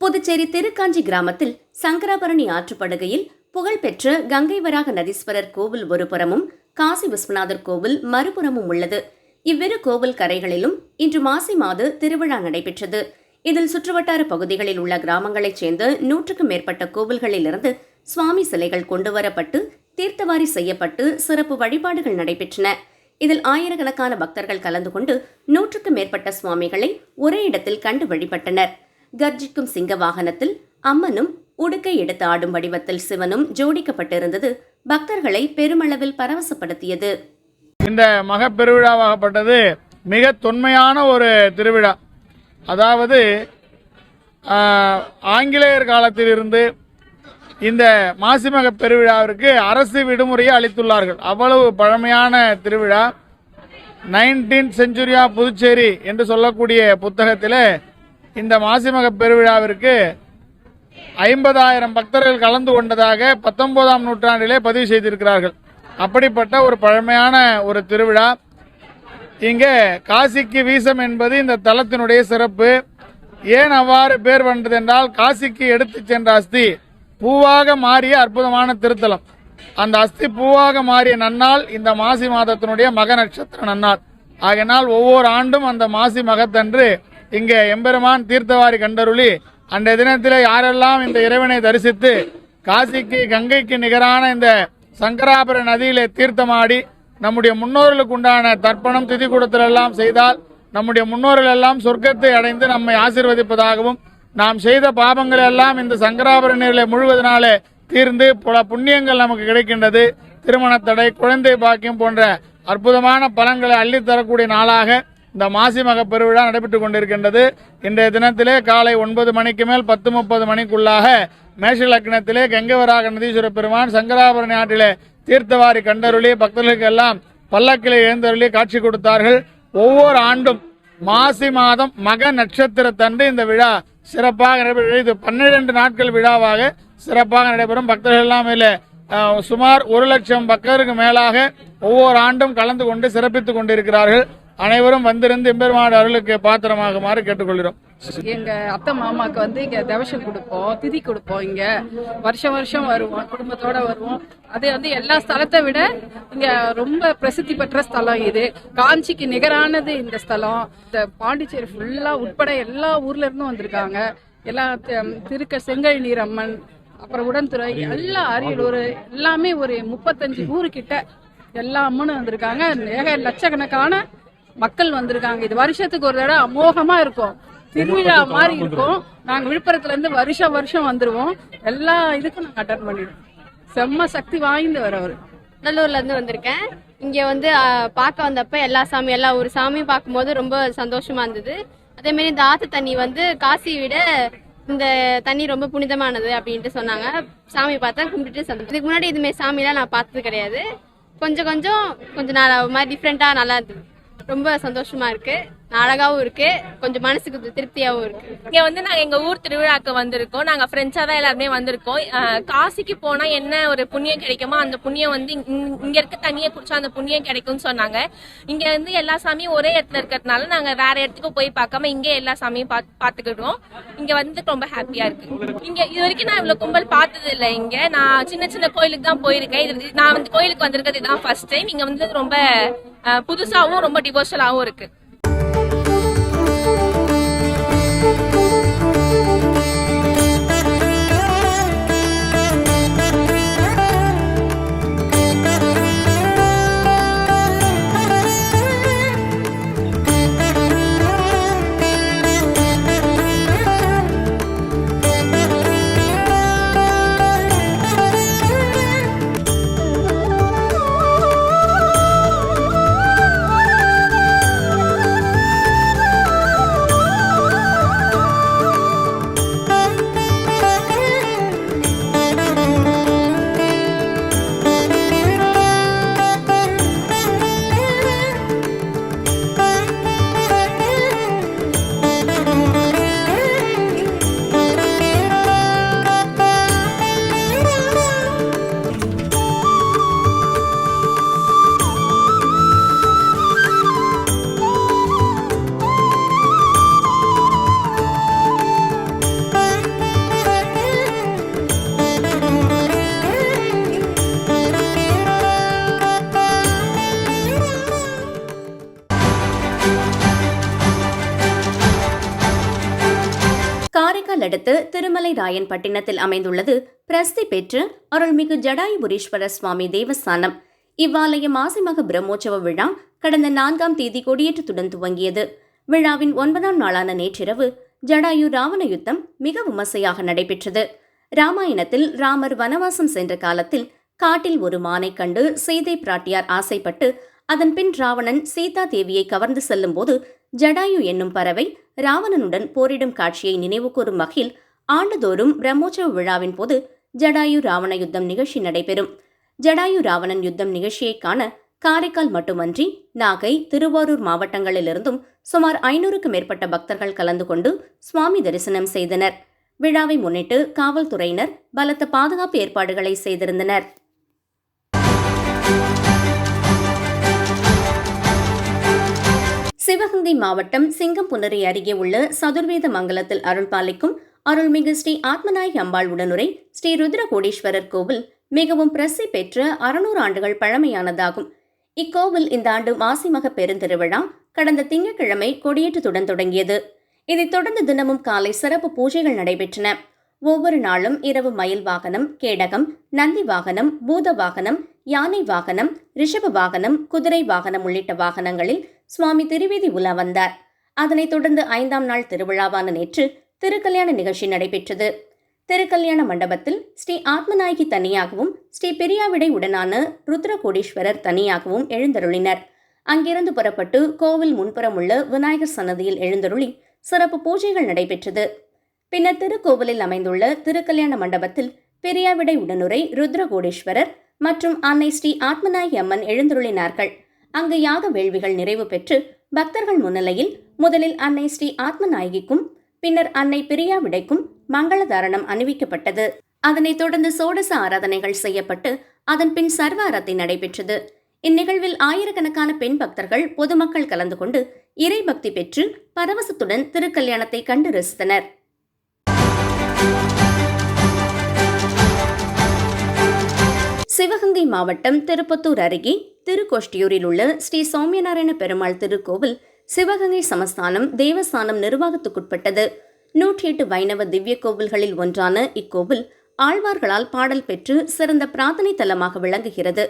புதுச்சேரி திருக்காஞ்சி கிராமத்தில் சங்கராபரணி ஆற்றுப்படுகையில் புகழ்பெற்ற கங்கை வராக நதீஸ்வரர் கோவில் ஒருபுறமும் காசி விஸ்வநாதர் கோவில் மறுபுறமும் உள்ளது. இவ்விரு கோவில் கரைகளிலும் இன்று மாசி மாத திருவிழா நடைபெற்றது. இதில் சுற்றுவட்டார பகுதிகளில் உள்ள கிராமங்களைச் சேர்ந்த நூற்றுக்கும் மேற்பட்ட கோவில்களிலிருந்து சுவாமி சிலைகள் கொண்டுவரப்பட்டு தீர்த்தவாரி செய்யப்பட்டு சிறப்பு வழிபாடுகள் நடைபெற்றன. இதில் ஆயிரக்கணக்கான பக்தர்கள் கலந்து கொண்டு நூற்றுக்கும் மேற்பட்ட சுவாமிகளை ஒரே இடத்தில் கண்டு வழிபட்டனர். கர்ஜிக்கும் சிங்க வாகனத்தில் அம்மனும் உடுக்கை எடுத்து ஆடும் வடிவத்தில் சிவனும் ஜோடிக்கப்பட்டிருந்தது பக்தர்களை பெருமளவில் பரவசப்படுத்தியது. இந்த மகப்பெருவிழாவாகப்பட்டது மிக தொன்மையான ஒரு திருவிழா. அதாவது ஆங்கிலேயர் ஆங்கிலேயர் காலத்திலிருந்து இந்த மாசிமக பெருவிழாவிற்கு அரசு விடுமுறையை அளித்துள்ளார்கள். அவ்வளவு பழமையான திருவிழா. நைன்டீன் செஞ்சுரியா புதுச்சேரி என்று சொல்லக்கூடிய புத்தகத்தில் இந்த மாசிமக பெருவிழாவிற்கு ஐம்பதாயிரம் பக்தர்கள் கலந்து கொண்டதாக பத்தொன்பதாம் நூற்றாண்டிலே பதிவு செய்திருக்கிறார்கள். அப்படிப்பட்ட ஒரு பழமையான ஒரு திருவிழா. இங்கே காசிக்கு வீசம் என்பது இந்த தலத்தினுடைய சிறப்பு. ஏன் அவ்வாறு பேர் வந்தது என்றால் காசிக்கு எடுத்து சென்ற அஸ்தி பூவாக மாறிய அற்புதமான திருத்தலம். அந்த அஸ்தி பூவாக மாறிய நன்னாள் இந்த மாசி மாதத்தினுடைய மக நட்சத்திர நன்னாள். ஆகையினால் ஒவ்வொரு ஆண்டும் அந்த மாசி மகத்தன்று இங்கே எம்பெருமான் தீர்த்தவாரி கண்டருளி அன்றைய தினத்தில் யாரெல்லாம் இந்த இறைவனை தரிசித்து காசிக்கு கங்கைக்கு நிகரான இந்த சங்கராபுர நதியிலே தீர்த்தமாடி நம்முடைய முன்னோர்களுக்கு உண்டான தர்ப்பணம் திதி கூடத்திலெல்லாம் செய்தால் நம்முடைய முன்னோர்கள் எல்லாம் சொர்க்கத்தை அடைந்து நம்மை ஆசிர்வதிப்பதாகவும் நாம் செய்த பாவங்கள் எல்லாம் இந்த சங்கராபுர நீரிலே முழுவதனாலே தீர்ந்து பல புண்ணியங்கள் நமக்கு கிடைக்கின்றது. திருமண தடை குழந்தை பாக்கியம் போன்ற அற்புதமான பலன்களை அள்ளித் தரக்கூடிய நாளாக இந்த மாசி மக பெருவிழா நடைபெற்றுக் கொண்டிருக்கின்றது. இன்றைய தினத்திலே காலை ஒன்பது மணிக்கு மேல் பத்து முப்பது மணிக்குள்ளாக மேஷ லக்னத்திலே கங்கவராக நதீஸ்வர பெருமான் சங்கராபரணி ஆற்றிலே தீர்த்தவாரி கண்டருளி பக்தர்களுக்கு எல்லாம் பல்லக்கிலே எழுந்தருளி காட்சி கொடுத்தார்கள். ஒவ்வொரு ஆண்டும் மாசி மாதம் மக நட்சத்திரத்தன்று இந்த விழா சிறப்பாக நடைபெறும் இது பன்னிரண்டு நாட்கள் விழாவாக சிறப்பாக நடைபெறும். பக்தர்கள் எல்லாம் இல்லை சுமார் ஒரு லட்சம் பக்தருக்கு மேலாக ஒவ்வொரு ஆண்டும் கலந்து கொண்டு சிறப்பித்துக் கொண்டிருக்கிறார்கள். அனைவரும் வந்திருந்து எம்பெருமாடு அருளுக்கு பாத்திரமாகுமாறு கேட்டுக்கொள்கிறோம். எங்க அத்தை மாமாக்கு வந்து இங்க தவசம் கொடுப்போம் திதி கொடுப்போம் இங்க. வருஷம் வருஷம் வருவோம் குடும்பத்தோட வருவோம். அது வந்து எல்லா ஸ்தலத்தை விட இங்க ரொம்ப பிரசித்தி பெற்ற ஸ்தலம் இது. காஞ்சிக்கு நிகரானது இந்த ஸ்தலம். இந்த பாண்டிச்சேரி ஃபுல்லா உட்பட எல்லா ஊர்ல இருந்தும் வந்திருக்காங்க. எல்லா திருக்க செங்கல் நீரம்மன் அப்புறம் உடன்துறை எல்லா அரியலூர் எல்லாமே ஒரு முப்பத்தஞ்சு ஊரு கிட்ட எல்லா அம்மனும் வந்திருக்காங்க. ஏக லட்சக்கணக்கான மக்கள் வந்திருக்காங்க. இது வருஷத்துக்கு ஒரு தடவை அமோகமா இருக்கும். திருவிழா மாதிரி இருக்கும். நாங்க விழுப்புரத்துல இருந்து வருஷம் வருஷம் வந்துருவோம். எல்லா இதுக்கும் நாங்க அட்டன் பண்ணிடுவோம். செம்ம சக்தி வாய்ந்து வரவர் நல்லூர்ல இருந்து வந்திருக்கேன். இங்க வந்து பார்க்க வந்தப்ப எல்லா சாமி எல்லா ஒரு சாமியும் பார்க்கும்போது ரொம்ப சந்தோஷமா இருந்தது. அதே மாதிரி இந்த ஆத்து தண்ணி வந்து காசி விட இந்த தண்ணி ரொம்ப புனிதமானது அப்படின்ட்டு சொன்னாங்க. சாமி பார்த்தா கும்பிட்டுட்டு சந்தோஷம். இதுக்கு முன்னாடி இதுமாரி சாமிலாம் நான் பார்த்தது கிடையாது. கொஞ்சம் கொஞ்சம் கொஞ்சம் ஒரு மாதிரி டிஃப்ரெண்டா நல்லா இருந்தது. ரொம்ப சந்தோஷமா இருக்கு. அழகாவும் இருக்கு. கொஞ்சம் மனசுக்கு திருப்தியாவும் இருக்கு. இங்க வந்து நாங்க எங்க ஊர் திருவிழாக்கு வந்திருக்கோம். நாங்க ஃப்ரெண்ட்ஸா தான் எல்லாருமே வந்திருக்கோம். காசிக்கு போனா என்ன ஒரு புண்ணியம் கிடைக்குமோ அந்த புண்ணியம் வந்து இங்க- இங்க இருக்க தண்ணியை குடிச்சா அந்த புண்ணியம் கிடைக்கும்னு சொன்னாங்க. இங்க வந்து எல்லா சாமியும் ஒரே இடத்துல இருக்கிறதுனால நாங்க வேற இடத்துக்கு போய் பார்க்காம இங்கே எல்லா சாமியும் பாத்- பாத்துக்கிட்டோம் இங்க வந்து ரொம்ப ஹாப்பியா இருக்கு. இங்க இது வரைக்கும் நான் இவ்வளவு கும்பல் பார்த்தது இல்லை இங்க. நான் சின்ன சின்ன கோயிலுக்கு தான் போயிருக்கேன். இது நான் வந்து கோயிலுக்கு வந்திருக்கிறது இதுதான் ஃபர்ஸ்ட் டைம் இங்க வந்து ரொம்ப புதுசாவும் ரொம்ப டிவோஷலாவும் இருக்கு. ராயன்பட்டினத்தில் அமைந்துள்ளது. பிரசித்தி பெற்ற அருள்மிகு ஜடாயுபுரீஸ்வரர் சுவாமி தேவஸ்தானம். இவ்வாலய மாசிமக பிரம்மோற்சவ விழா கடந்த நான்காம் தேதி கொடியேற்றத்துடன் துவங்கியது. விழாவின் ஒன்பதாம் நாளான நேற்றிரவு ஜடாயு ராவண யுத்தம் மிக விமர்சையாக நடைபெற்றது. ராமாயணத்தில் ராமர் வனவாசம் சென்ற காலத்தில் காட்டில் ஒரு மானை கண்டு சீதை பிராட்டியார் ஆசைப்பட்டு அதன் பின் ராவணன் சீதா தேவியை கவர்ந்து செல்லும்போது ஜடாயு என்னும் பறவை ராவணனுடன் போரிடும் காட்சியை நினைவுகூரும் வகையில் ஆண்டுதோறும் பிரம்மோற்சவ விழாவின் போது ஜடாயு ராவண யுத்தம் நிகழ்ச்சி நடைபெறும். ஜடாயு ராவணன் யுத்தம் நிகழ்ச்சியை காண காரைக்கால் மட்டுமன்றி நாகை திருவாரூர் மாவட்டங்களிலிருந்தும் சுமார் ஐநூறுக்கும் மேற்பட்ட பக்தர்கள் கலந்து கொண்டு சுவாமி தரிசனம் செய்தனர். விழாவை முன்னிட்டு காவல்துறையினர் பலத்த பாதுகாப்பு ஏற்பாடுகளை செய்திருந்தனர். சிவகங்கை மாவட்டம் சிங்கம்புணரி அருகே உள்ள சதுர்வேத மங்கலத்தில் அருள்பாலிக்கும் அருள்மிகு ஸ்ரீ ஆத்மநாயகி அம்பாள் உடனுரை ஸ்ரீ ருத்ரகோடீஸ்வரர் கோவில் மிகவும் பிரசி பெற்ற அறுநூறு ஆண்டுகள் பழமையானதாகும். இக்கோவில் இந்த ஆண்டு மாசிமக பெருந்திருவிழா கடந்த திங்கட்கிழமை கொடியேற்றத்துடன் தொடங்கியது. இதைத் தொடர்ந்து தினமும் காலை சிறப்பு பூஜைகள் நடைபெற்றன. ஒவ்வொரு நாளும் இரவு மயில் வாகனம் கேடகம் நந்தி வாகனம் பூத வாகனம் யானை வாகனம் ரிஷப வாகனம் குதிரை வாகனம் உள்ளிட்ட வாகனங்களில் சுவாமி திருவீதி உலா வந்தார். அதனைத் தொடர்ந்து ஐந்தாம் நாள் திருவிழாவான நேற்று திருக்கல்யாண நிகழ்ச்சி நடைபெற்றது. திருக்கல்யாண மண்டபத்தில் ஸ்ரீ ஆத்மநாயகி தனியாகவும் ஸ்ரீ பெரியாவிடை உடனான ருத்ரகோடீஸ்வரர் தனியாகவும் எழுந்தருளினர். அங்கிருந்து புறப்பட்டு கோவில் முன்புறம் உள்ள விநாயகர் சன்னதியில் எழுந்தருளி சிறப்பு பூஜைகள் நடைபெற்றது. பின்னர் திருக்கோவிலில் அமைந்துள்ள திருக்கல்யாண மண்டபத்தில் பெரியாவிடை உடனுரை ருத்ர கோடீஸ்வரர் மற்றும் அன்னை ஸ்ரீ ஆத்மநாயகி அம்மன் எழுந்தருளினார்கள். அங்கு யாக வேள்விகள் நிறைவு பெற்று பக்தர்கள் முன்னிலையில் முதலில் அன்னை ஸ்ரீ ஆத்மநாயகிக்கும் பின்னர் அன்னை பிரியாவிடைக்கும் மங்கள தாரணம் அணிவிக்கப்பட்டது. அதனைத் தொடர்ந்து சோடச ஆராதனைகள் செய்யப்பட்டு அதன் பின் சர்வாரத்தை நடைபெற்றது. இந்நிகழ்வில் ஆயிரக்கணக்கான பெண் பக்தர்கள் பொதுமக்கள் கலந்து கொண்டு இறை பக்தி பெற்று பரவசத்துடன் திருக்கல்யாணத்தை கண்டு ரசித்தனர். சிவகங்கை மாவட்டம் திருப்பத்தூர் அருகே திருக்கோஷ்டியூரில் உள்ள ஸ்ரீ சௌமியநாராயண பெருமாள் திருக்கோவில் சிவகங்கை சமஸ்தானம் தேவஸ்தானம் நிர்வாகத்துக்குட்பட்டது. நூற்றி எட்டு வைணவ திவ்ய கோவில்களில் ஒன்றான இக்கோவில் ஆழ்வார்களால் பாடல் பெற்று சிறந்த பிரார்த்தனை தலமாக விளங்குகிறது.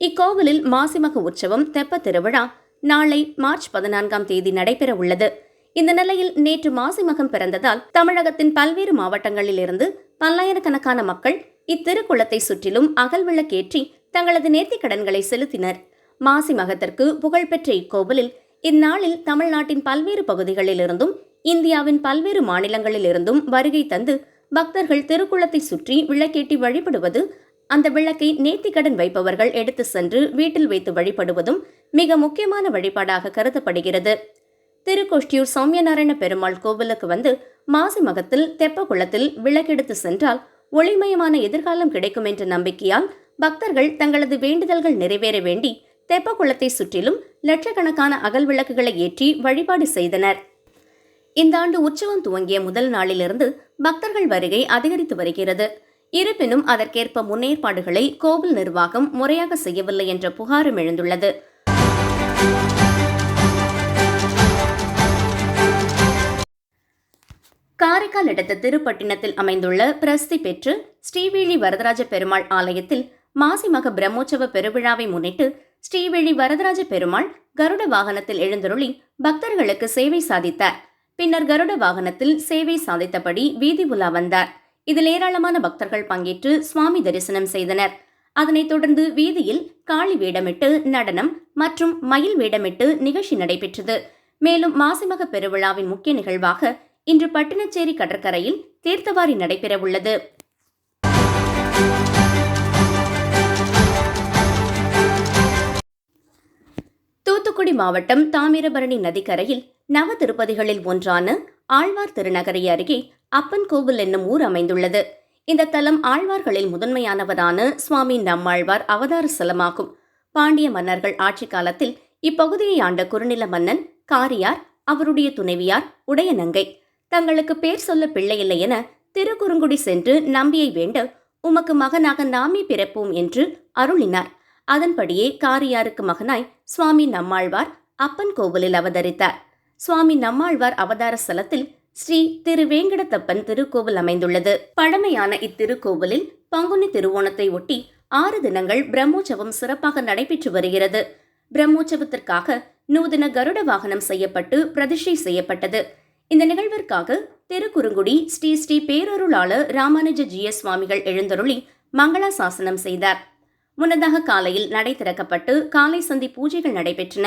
இக்கோவிலில் மாசிமக உற்சவம் தெப்ப திருவிழா நாளை மார்ச் பதினான்காம் தேதி நடைபெற உள்ளது. இந்த நிலையில் நேற்று மாசிமகம் பிறந்ததால் தமிழகத்தின் பல்வேறு மாவட்டங்களில் இருந்து பல்லாயிரக்கணக்கான மக்கள் இத்திருக்குளத்தை சுற்றிலும் அகல்விளக்கேற்றி தங்களது நேர்த்திக் கடன்களை செலுத்தினர். மாசி மகத்திற்கு புகழ்பெற்ற இக்கோவிலில் இந்நாளில் தமிழ்நாட்டின் பல்வேறு பகுதிகளிலிருந்தும் இந்தியாவின் பல்வேறு மாநிலங்களிலிருந்தும் வருகை தந்து பக்தர்கள் திருக்குளத்தை சுற்றி விளக்கேட்டி வழிபடுவது அந்த விளக்கை நேர்த்திக்கடன் வைப்பவர்கள் எடுத்து சென்று வீட்டில் வைத்து வழிபடுவதும் மிக முக்கியமான வழிபாடாக கருதப்படுகிறது. திருக்கோஷ்டியூர் சௌமியநாராயண பெருமாள் கோவிலுக்கு வந்து மாசி மகத்தில் தெப்ப குளத்தில் விளக்கெடுத்து சென்றால் ஒளிமயமான எதிர்காலம் கிடைக்கும் என்ற நம்பிக்கையால் பக்தர்கள் தங்களது வேண்டுதல்கள் நிறைவேற வேண்டி தெப்ப குளத்தை சுற்றிலும் லட்சக்கணக்கான அகல் விளக்குகளை ஏற்றி வழிபாடு செய்தனர். இந்த ஆண்டு உற்சவம் துவங்கிய முதல் நாளிலிருந்து பக்தர்கள் வருகை அதிகரித்து வருகிறது. இருப்பினும் அதற்கேற்ப முன்னேற்பாடுகளை கோவில் நிர்வாகம் முறையாக செய்யவில்லை என்ற புகாரும் எழுந்துள்ளது. காரைக்கால் அடுத்த திருப்பட்டினத்தில் அமைந்துள்ள பிரசித்தி பெற்று ஸ்ரீவேலி வரதராஜ பெருமாள் ஆலயத்தில் மாசிமக பிரம்மோற்சவ பெருவிழாவை முன்னிட்டு ஸ்ரீவேலி வரதராஜ பெருமாள் கருட வாகனத்தில் எழுந்தருளி பக்தர்களுக்கு சேவை சாதித்தார். பின்னர் கருட வாகனத்தில் சேவை சாதித்தபடி வீதி உலா வந்தார். இதில் ஏராளமான பக்தர்கள் பங்கேற்று சுவாமி தரிசனம் செய்தனர். அதனைத் தொடர்ந்து வீதியில் காளி வேடமிட்டு நடனம் மற்றும் மயில் வேடமிட்டு நிகழ்ச்சி நடைபெற்றது. மேலும் மாசிமக பெருவிழாவின் முக்கிய நிகழ்வாக இன்று பட்டினச்சேரி கடற்கரையில் தீர்த்தவாரி நடைபெறவுள்ளது. தூத்துக்குடி மாவட்டம் தாமிரபரணி நதிக்கரையில் நவ திருப்பதிகளில் ஒன்றான ஆழ்வார் திருநகரை அருகே அப்பன் கோவில் என்னும் ஊர் அமைந்துள்ளது. இந்த தலம் ஆழ்வார்களில் முதன்மையானவரான சுவாமி நம்மாழ்வார் அவதார ஸ்தலமாகும் பாண்டிய மன்னர்கள் ஆட்சி காலத்தில் இப்பகுதியை ஆண்ட குறுநில மன்னன் காரியார் அவருடைய துணைவியார் உடையநங்கை. தங்களுக்கு பேர் சொல்ல பிள்ளையில்லை என திருக்குறுங்குடி சென்று நம்பியை வேண்ட உமக்கு மகனாக நாமே பிறப்போம் என்று அருளினார். அதன்படியே காரியாருக்கு மகனாய் சுவாமி நம்மாழ்வார் அப்பன் கோவிலில் அவதரித்தார். சுவாமி நம்மாழ்வார் அவதார ஸ்தலத்தில் ஸ்ரீ திருவேங்கடத்தப்பன் திருக்கோவில் அமைந்துள்ளது. பழமையான இத்திருக்கோவிலில் பங்குனி திருவோணத்தை ஒட்டி ஆறு தினங்கள் பிரம்மோற்சவம் சிறப்பாக நடைபெற்று வருகிறது. பிரம்மோற்சவத்திற்காக நூதன கருட வாகனம் செய்யப்பட்டு பிரதிஷ்டை செய்யப்பட்டது. இந்த நிகழ்விற்காக திருக்குறுங்குடி ஸ்ரீ ஸ்ரீ பேரருளாளர் ராமானுஜ ஜிஎஸ் சுவாமிகள் எழுந்தருளி மங்களாசாசனம் செய்தார். முன்னதாக காலையில் நடை திறக்கப்பட்டு காலை சந்தி பூஜைகள் நடைபெற்றன.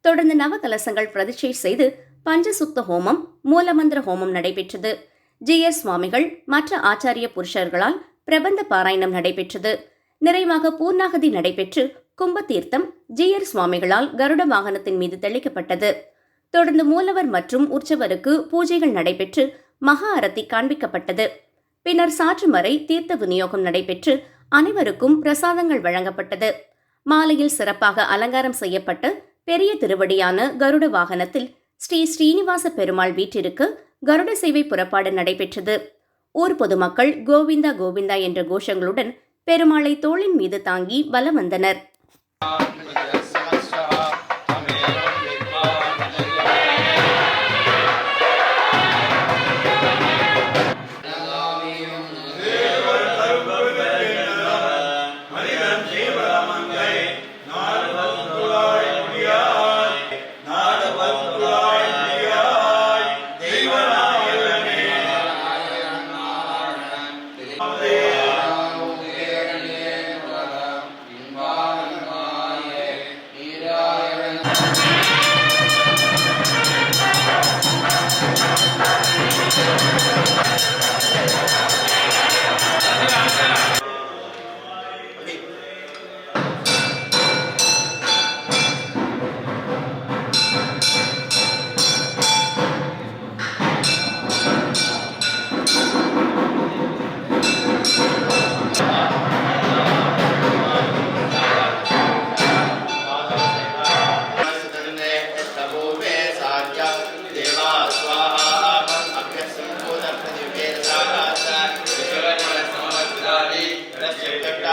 தொடர்ந்து நவகலசங்கள் பிரதிஷ்டை செய்து பஞ்சசுக்த ஹோமம் மூலமந்திர ஹோமம் நடைபெற்றது. ஜிஎஸ் சுவாமிகள் மற்ற ஆச்சாரிய புருஷர்களால் பிரபந்த பாராயணம் நடைபெற்றது. நிறைவாக பூர்ணாகதி நடைபெற்று கும்பதீர்த்தம் ஜிஆர் சுவாமிகளால் கருட வாகனத்தின் மீது தெளிக்கப்பட்டது. தொடர்ந்து மூலவர் மற்றும் உற்சவருக்கு பூஜைகள் நடைபெற்று மகா அரத்தி காண்பிக்கப்பட்டது. பின்னர் சாற்றுமறை தீர்த்த விநியோகம் நடைபெற்று அனைவருக்கும் பிரசாதங்கள் வழங்கப்பட்டது. மாலையில் சிறப்பாக அலங்காரம் செய்யப்பட்டு பெரிய திருவடியான கருட வாகனத்தில் ஸ்ரீ ஸ்ரீனிவாச பெருமாள் வீட்டிற்கு கருட சேவை புறப்பாடு நடைபெற்றது. ஊர் பொதுமக்கள் கோவிந்தா கோவிந்தா என்ற கோஷங்களுடன் பெருமாளை தோளின் மீது தாங்கி வலம் வந்தனர்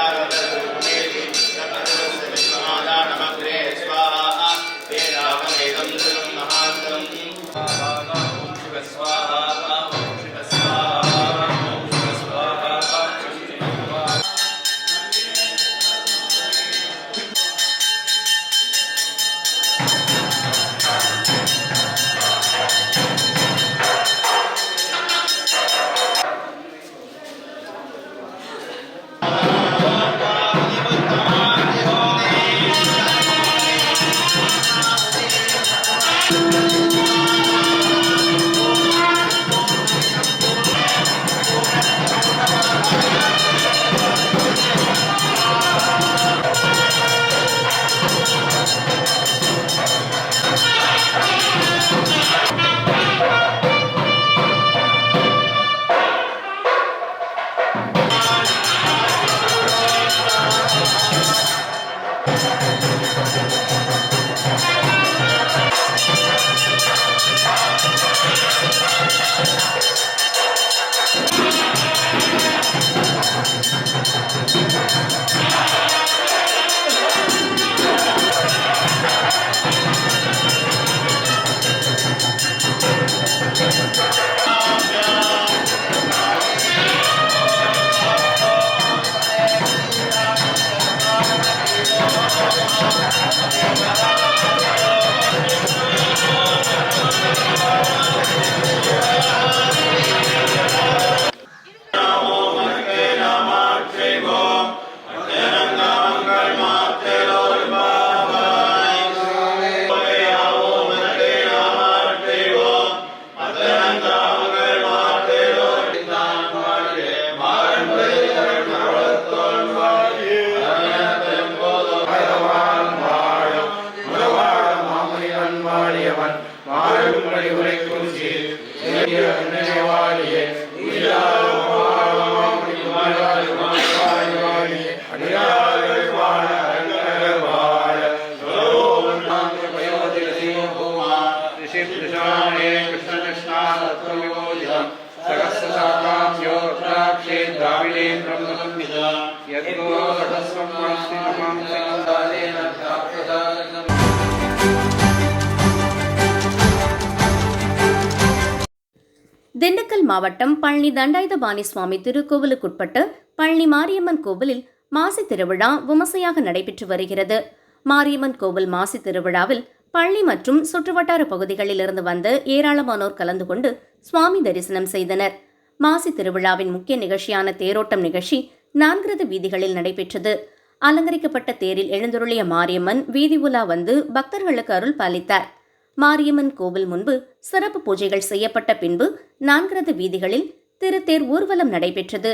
உண்டாக நாமக்கல் மாவட்டம் பழனி தண்டாயுதபாணி சுவாமி திருக்கோவிலுக்குட்பட்ட பழனி மாரியம்மன் கோவிலில் மாசி திருவிழா விமர்சையாக நடைபெற்று வருகிறது. மாரியம்மன் கோவில் மாசி திருவிழாவில் பழனி மற்றும் சுற்றுவட்டார பகுதிகளில் இருந்து வந்த ஏராளமானோர் கலந்து கொண்டு சுவாமி தரிசனம் செய்தனர். மாசி திருவிழாவின் முக்கிய நிகழ்ச்சியான தேரோட்டம் நிகழ்ச்சி நான்கிறது வீதிகளில் நடைபெற்றது. அலங்கரிக்கப்பட்ட தேரில் எழுந்தருளிய மாரியம்மன் வீதி உலா வந்து பக்தர்களுக்கு அருள் பாலித்தார். மாரியம்மன் கோவில் முன்பு சிறப்பு பூஜைகள் செய்யப்பட்ட பின்பு நான்கிரது வீதிகளில் திருத்தேர் ஊர்வலம் நடைபெற்றது.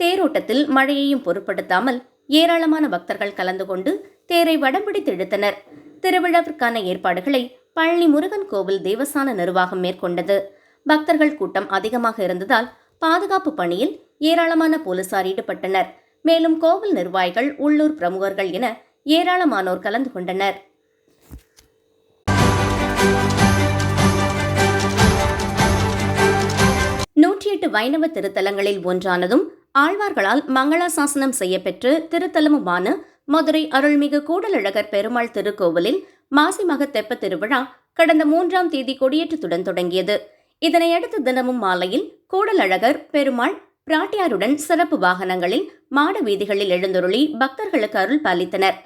தேரோட்டத்தில் மழையையும் பொருட்படுத்தாமல் ஏராளமான பக்தர்கள் கலந்து கொண்டு தேரை வடம்பிடித்து இழுத்தனர் திருவிழாவிற்கான ஏற்பாடுகளை பழனி முருகன் கோவில் தேவஸ்தான நிர்வாகம் மேற்கொண்டது. பக்தர்கள் கூட்டம் அதிகமாக இருந்ததால் பாதுகாப்பு பணியில் ஏராளமான போலீசார் ஈடுபட்டனர். மேலும் கோவில் நிர்வாகிகள் உள்ளூர் பிரமுகர்கள் என ஏராளமானோர் கலந்து கொண்டனர். நூற்றி எட்டு வைணவ திருத்தலங்களில் ஒன்றானதும் ஆழ்வார்களால் மங்களாசாசனம் செய்யப்பெற்று திருத்தலமுமான மதுரை அருள்மிகு கூடலழகர் பெருமாள் திருக்கோவிலில் மாசி மக தெப்ப திருவிழா கடந்த மூன்றாம் தேதி கொடியேற்றத்துடன் தொடங்கியது. இதனையடுத்து தினமும் மாலையில் கூடலழகர் பெருமாள் பிராட்டியாருடன் சிறப்பு வாகனங்களில் மாட வீதிகளில் எழுந்தருளி பக்தர்களுக்கு அருள் பாலித்தனர்.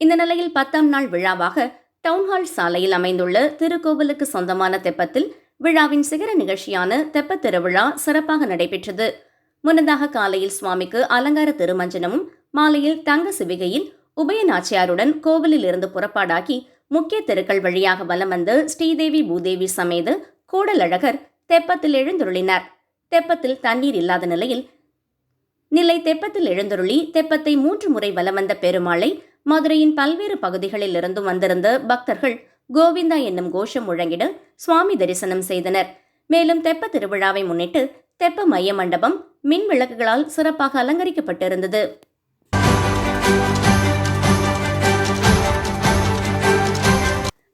இந்த நிலையில் பத்தாம் நாள் விழாவாக டவுன்ஹால் சாலையில் அமைந்துள்ள திருக்கோவிலுக்கு சொந்தமான தெப்பத்தில் விழாவின் சிகர நிகழ்ச்சியான தெப்பத் திருவிழா சிறப்பாக நடைபெற்றது. முன்னதாக காலையில் சுவாமிக்கு அலங்கார திருமஞ்சனமும் மாலையில் தங்க சிவிகையில் உபய நாச்சியாருடன் கோவிலில் இருந்து புறப்பாடாகி முக்கிய தெருக்கள் வழியாக வலம் வந்து ஸ்ரீதேவி பூதேவி சமேத கூடலழகர் தெப்பத்தில் எழுந்துருளினார். தெப்பத்தில் தண்ணீர் இல்லாத நிலையில் நிலை தெப்பத்தில் எழுந்துருளி தெப்பத்தை மூன்று முறை வலம் வந்த பெருமாளை மதுரையின் பல்வேறு பகுதிகளில் இருந்தும் வந்திருந்த பக்தர்கள் கோவிந்தா என்னும் கோஷம் முழங்கிட சுவாமி தரிசனம் செய்தனர். மேலும் தெப்ப திருவிழாவை முன்னிட்டு தெப்ப மைய மண்டபம் மின் விளக்குகளால் சிறப்பாக அலங்கரிக்கப்பட்டிருந்தது.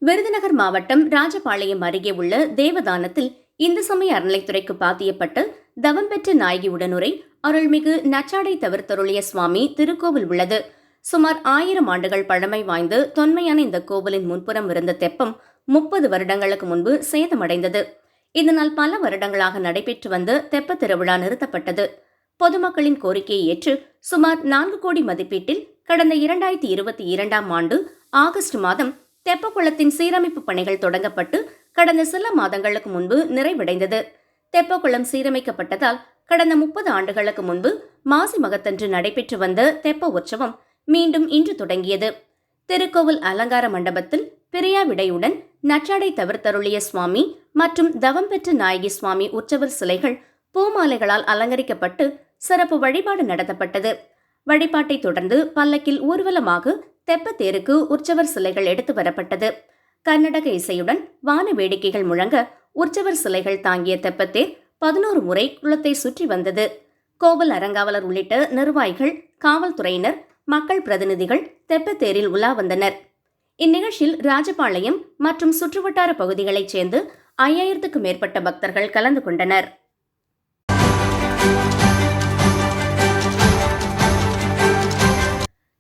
விருதுநகர் மாவட்டம் ராஜபாளையம் அருகே உள்ள தேவதானத்தில் இந்து சமய அறநிலைத்துறைக்கு பாத்தியப்பட்டு தவம் பெற்ற நாயகி உடனுரை அருள்மிகு நச்சாடை தவிர்த்தருளிய சுவாமி திருக்கோவில் உள்ளது. சுமார் ஆயிரம் ஆண்டுகள் பழமை வாய்ந்து தொன்மையான இந்த கோவிலின் முன்புறம் இருந்த தெப்பம் முப்பது வருடங்களுக்கு முன்பு சேதமடைந்தது. இதனால் பல வருடங்களாக நடைபெற்று வந்த தெப்ப திருவிழா நிறுத்தப்பட்டது. பொதுமக்களின் கோரிக்கையை ஏற்று சுமார் நான்கு கோடி மதிப்பீட்டில் கடந்த இரண்டாயிரத்தி இருபத்தி இரண்டாம் ஆண்டு ஆகஸ்ட் மாதம் தெப்பக்குளத்தின் சீரமைப்பு பணிகள் தொடங்கப்பட்டு கடந்த சில மாதங்களுக்கு முன்பு நிறைவடைந்தது. தெப்பக்குளம் சீரமைக்கப்பட்டதால் கடந்த முப்பது ஆண்டுகளுக்கு முன்பு மாசி மகத்தன்று நடைபெற்று வந்த தெப்ப உற்சவம் மீண்டும் இன்று தொடங்கியது. திருக்கோவில் அலங்கார மண்டபத்தில் பிரியா விடையுடன் நச்சாடை தவிர்த்தருளிய சுவாமி மற்றும் தவம் பெற்ற நாயகி சுவாமி உற்சவர் சிலைகள் பூமாலைகளால் அலங்கரிக்கப்பட்டு சிறப்பு வழிபாடு நடத்தப்பட்டது. வழிபாட்டை தொடர்ந்து பல்லக்கில் ஊர்வலமாக தெப்பத்தேருக்கு உற்சவர் சிலைகள் எடுத்து வரப்பட்டது. கர்நாடக இசையுடன் வான வேடிக்கைகள் முழங்க உற்சவர் சிலைகள் தாங்கிய தெப்பத்தேர் பதினோரு முறை குளத்தை சுற்றி வந்தது. கோவில் அறங்காவலர் உள்ளிட்ட நிர்வாகிகள் காவல்துறையினர் மக்கள் பிரதிநிதிகள் தெப்பத்தேரில் உலா வந்தனர். இந்நிகழ்ச்சியில் ராஜபாளையம் மற்றும் சுற்றுவட்டார பகுதிகளைச் சேர்ந்து ஐயாயிரத்துக்கும் மேற்பட்ட பக்தர்கள் கலந்து கொண்டனர்.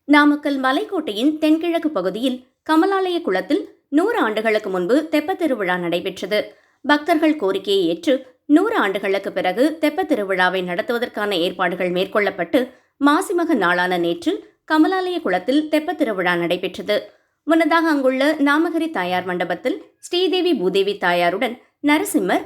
நாமக்கல் மலைக்கோட்டையின் தென்கிழக்கு பகுதியில் கமலாலய குளத்தில் நூறு ஆண்டுகளுக்கு முன்பு தெப்பத் திருவிழா நடைபெற்றது. பக்தர்கள் கோரிக்கையை ஏற்று நூறு ஆண்டுகளுக்கு பிறகு தெப்பத் திருவிழாவை நடத்துவதற்கான ஏற்பாடுகள் மேற்கொள்ளப்பட்டு மாசிமக நாளான நேற்று கமலாலய குளத்தில் தெப்பத்திருவிழா நடைபெற்றது. முன்னதாக அங்குள்ள நாமகரி தாயார் மண்டபத்தில் ஸ்ரீதேவி பூதேவி தாயாருடன் நரசிம்மர்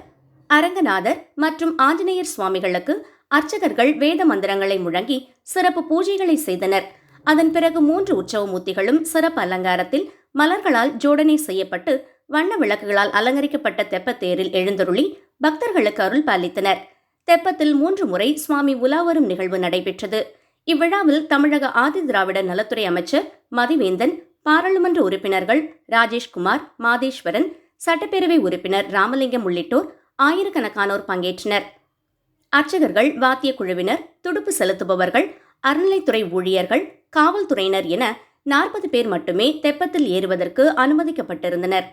அரங்கநாதர் மற்றும் ஆஞ்சநேயர் சுவாமிகளுக்கு அர்ச்சகர்கள் வேத மந்திரங்களை முழங்கி சிறப்பு பூஜைகளை செய்தனர். அதன் பிறகு மூன்று உற்சவ மூர்த்திகளும் சிறப்பு அலங்காரத்தில் மலர்களால் ஜோடனை செய்யப்பட்டு வண்ண விளக்குகளால் அலங்கரிக்கப்பட்ட தெப்பத்தேரில் எழுந்தருளி பக்தர்களுக்கு அருள் பாலித்தனர் தெப்பத்தில் மூன்று முறை சுவாமி உலாவரும் நிகழ்வு நடைபெற்றது. இவ்விழாவில் தமிழக ஆதி திராவிட நலத்துறை அமைச்சர் மதிவேந்தன் பாராளுமன்ற உறுப்பினர்கள் ராஜேஷ்குமார் மாதேஸ்வரன் சட்டப்பேரவை உறுப்பினர் ராமலிங்கம் உள்ளிட்டோர் ஆயிரக்கணக்கானோர் பங்கேற்றனர். அர்ச்சகர்கள் வாத்திய குழுவினர் துடுப்பு செலுத்துபவர்கள் அறநிலைத்துறை ஊழியர்கள் காவல்துறையினர் என நாற்பது பேர் மட்டுமே தெப்பத்தில் ஏறுவதற்கு அனுமதிக்கப்பட்டிருந்தனர்.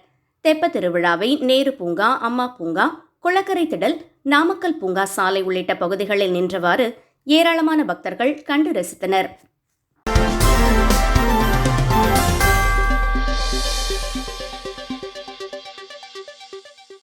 தெப்ப திருவிழாவை நேரு பூங்கா அம்மா பூங்கா குளக்கரை திடல் நாமக்கல் பூங்கா சாலை உள்ளிட்ட பகுதிகளில் நின்றவாறு ஏராளமான பக்தர்கள் கண்டு ரசித்தனர்.